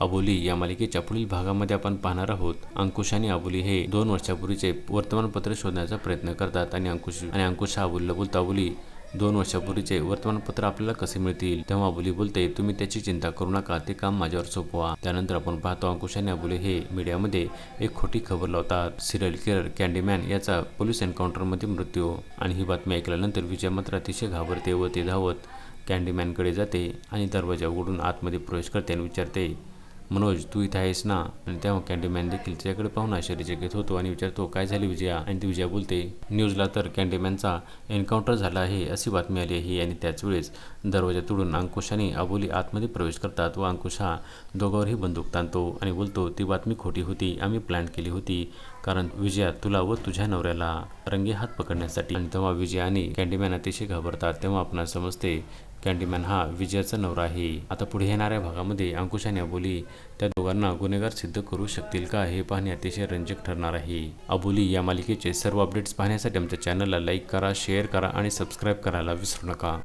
अबोली या मालिकेच्या पुढील भागामध्ये आपण पाहणार आहोत. अंकुश आणि अबोली हे दोन वर्षापूर्वीचे वर्तमानपत्र शोधण्याचा प्रयत्न करतात आणि अंकुश आणि अंकुश हा अबोलीला बोलतो अबोली दोन वर्षापूर्वीचे वर्तमानपत्र आपल्याला कसे मिळतील? तेव्हा अबोली बोलते तुम्ही त्याची चिंता करू नका ते काम माझ्यावर सोपवा. त्यानंतर आपण पाहतो अंकुश आणि अबोली हे मीडियामध्ये एक खोटी खबर लावतात. सिरियल किलर कॅन्डीमॅन याचा पोलीस एन्काउंटरमध्ये मृत्यू आणि ही बातमी ऐकल्यानंतर विजय मात्र अतिशय घाबरते व ते धावत कॅन्डीमॅनकडे जाते आणि दरवाजा उघडून आतमध्ये प्रवेश करते आणि विचारते मनोज तू इथे आहेस ना? आणि तेव्हा कॅन्डीमॅन देखील तिच्याकडे पाहून आश्चर्यचकित होतो आणि विचारतो काय झाले विजया? आणि ती विजया बोलते न्यूजला तर कॅन्डीमॅनचा एन्काउंटर झाला आहे अशी बातमी आली आहे. आणि त्याच वेळेस दरवाजा तोडून अंकुश आणि अबोली आतमध्ये प्रवेश करतात व अंकुश हा दोघांवरही बंदूक ताणतो आणि बोलतो ती बातमी खोटी होती आम्ही प्लॅन केली होती. कारण विजया तुला व तुझ्या नवऱ्याला रंगे हात पकडण्यासाठी. आणि तेव्हा विजया आणि कॅन्डीमॅन अतिशय घाबरतात. तेव्हा आपण समजते कॅन्डीमॅन हा विजयाचा नवरा आहे. आता पुढे येणाऱ्या भागामध्ये अंकुश आणि अबोली त्या दोघांना गुन्हेगार सिद्ध करू शकतील का हे पाहणे अतिशय रंजक ठरणार आहे. अबोली या मालिकेचे सर्व अपडेट्स पाहण्यासाठी आमच्या चॅनलला लाईक करा शेअर करा आणि सबस्क्राईब करायला विसरू नका.